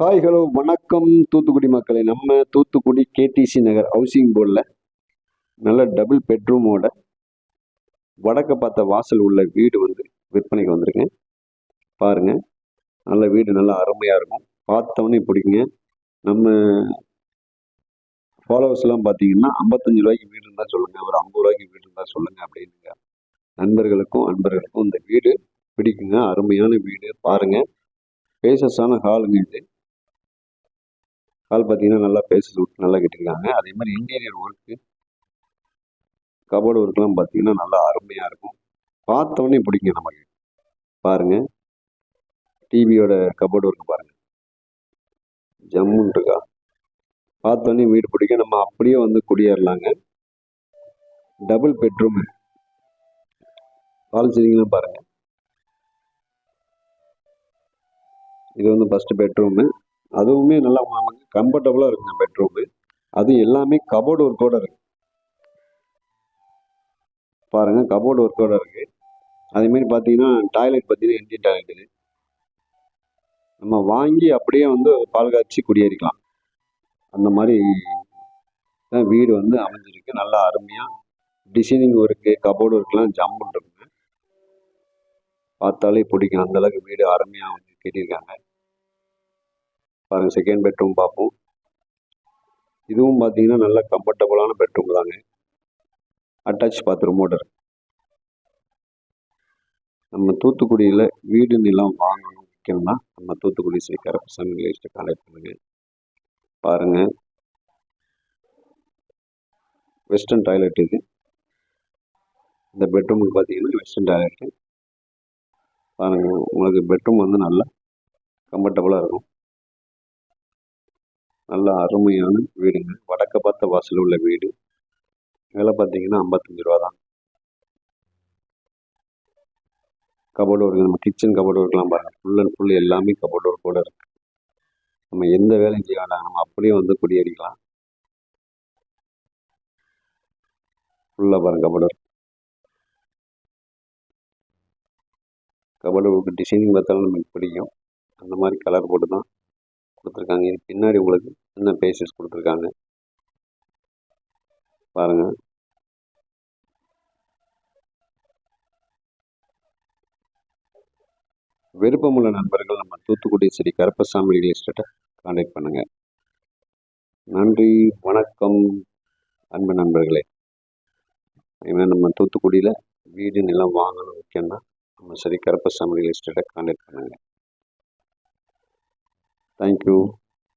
Hi hello வணக்கம் தூத்துக்குடி மக்களை. நம்ம தூத்துக்குடி கேடிசி நகர் ஹவுசிங் போர்டில் நல்ல டபுள் பெட்ரூமோட வடக்க பார்த்த வாசல் உள்ள வீடு வந்து விற்பனைக்கு வந்திருக்கேன். பாருங்கள் நல்ல வீடு நல்லா அருமையாக இருக்கும். பார்த்தவொடனே பிடிக்குங்க. நம்ம ஃபாலோவர்ஸ்லாம் பார்த்தீங்கன்னா ஐம்பத்தஞ்சு ரூபாய்க்கு வீடு இருந்தால் சொல்லுங்கள் ஒரு ஐம்பது ரூபாய்க்கு வீடு இருந்தால் சொல்லுங்கள் அப்படின்னுங்க. நண்பர்களுக்கும் அன்பர்களுக்கும் இந்த வீடு பிடிக்குங்க. அருமையான வீடு. பாருங்கள் பேசஸான ஹாலுங்க இது. கால் பார்த்தீங்கன்னா நல்லா பேசஸ் விட்டு நல்லா கட்டியிருக்காங்க அதே மாதிரி இன்டீரியர் ஒர்க்கு கபோர்டு ஒர்க்லாம் பார்த்தீங்கன்னா நல்லா அருமையாக இருக்கும். பார்த்தோன்னே பிடிங்க நமக்கு பாருங்கள் டிவியோட கபோர்டு ஒர்க்கு பாருங்கள் ஜம்முன் இருக்கா? பார்த்தோன்னே வீடு பிடிக்கும். நம்ம அப்படியே வந்து குடியேறலாங்க. டபுள் பெட்ரூம் ஹால் சீலிங்லாம் பாருங்கள் இது வந்து ஃபஸ்ட்டு பெட்ரூமு அதுவுமே நல்லா நமக்கு கம்ஃபர்டபுளாக இருக்குங்க பெட்ரூமு அது எல்லாமே கபோர்டு ஒர்க்கோட இருக்கு. பாருங்க கபோர்டு ஒர்க்கோட இருக்கு. அதேமாரி பார்த்தீங்கன்னா டாய்லெட் பார்த்தீங்கன்னா இந்தியன் டாய்லெட் நம்ம வாங்கி அப்படியே வந்து பால் காய்ச்சி குடியேறிக்கலாம். அந்த மாதிரி தான் வீடு வந்து அமைஞ்சிருக்கு. நல்லா அருமையாக டிசைனிங் ஒர்க்கு கபோர்டு ஒர்க்லாம் ஜம்முன் இருக்குங்க பார்த்தாலே பிடிக்கும். அந்தளவுக்கு வீடு அருமையாக வந்து கட்டியிருக்காங்க. பாருங்க செகண்ட் பெட்ரூம் பார்ப்போம் இதுவும் பார்த்தீங்கன்னா நல்ல கம்ஃபர்டபுளான பெட்ரூம் தாங்க. அட்டாச் பாத்ரூமோட இருக்கு. நம்ம தூத்துக்குடியில் வீடு நிலம் வாங்கணும் விற்கணும்னா நம்ம தூத்துக்குடி ஸ்ரீ கரப்பசாமி லிஸ்ட்டை கான்டாக்ட் பண்ணுங்க. பாருங்க. வெஸ்டர்ன் டாய்லெட் இது. இந்த பெட்ரூமுக்கு பார்த்தீங்கன்னா வெஸ்டர்ன் டாய்லெட்டு பாருங்கள் உங்களுக்கு பெட்ரூம் வந்து நல்லா கம்ஃபர்டபுளாக இருக்கும். நல்ல அருமையான வீடுங்க. வடக்க பார்த்த வாசல் உள்ள வீடு. விலை பார்த்தீங்கன்னா ஐம்பத்தஞ்சு ரூபா தான். கபோர்டு ஒர்க் நம்ம கிச்சன் கபோர்டு ஒர்க்லாம் பாருங்கள் ஃபுல் அண்ட் ஃபுல் எல்லாமே கபோர்டு ஒர்க்கோட இருக்கு. நம்ம எந்த வேலையும் செய்ய வேண்டாம் நம்ம அப்படியே வந்து குடியேறிக்கலாம். ஃபுல்லாக பாருங்கள் cupboard work cupboard work designing பார்த்தாலும் நமக்கு பிடிக்கும். அந்த மாதிரி கலர் போட்டு தான் கொடுத்துருக்காங்க. இது பின்னாடி உங்களுக்கு சின்ன பேசஸ் கொடுத்துருக்காங்க. பாருங்க. விருப்பமுள்ள நண்பர்கள் நம்ம தூத்துக்குடி ஸ்ரீ கருப்பசாமி ரியல் எஸ்டேட்டை கான்டாக்ட் பண்ணுங்க. நன்றி வணக்கம் அன்பு நண்பர்களே. ஏன்னா நம்ம தூத்துக்குடியில் வீடு நிலம் வாங்கணும் முக்கியம்னா நம்ம ஸ்ரீ கருப்பசாமி ரியல் எஸ்டேட்டை கான்டாக்ட் Thank you.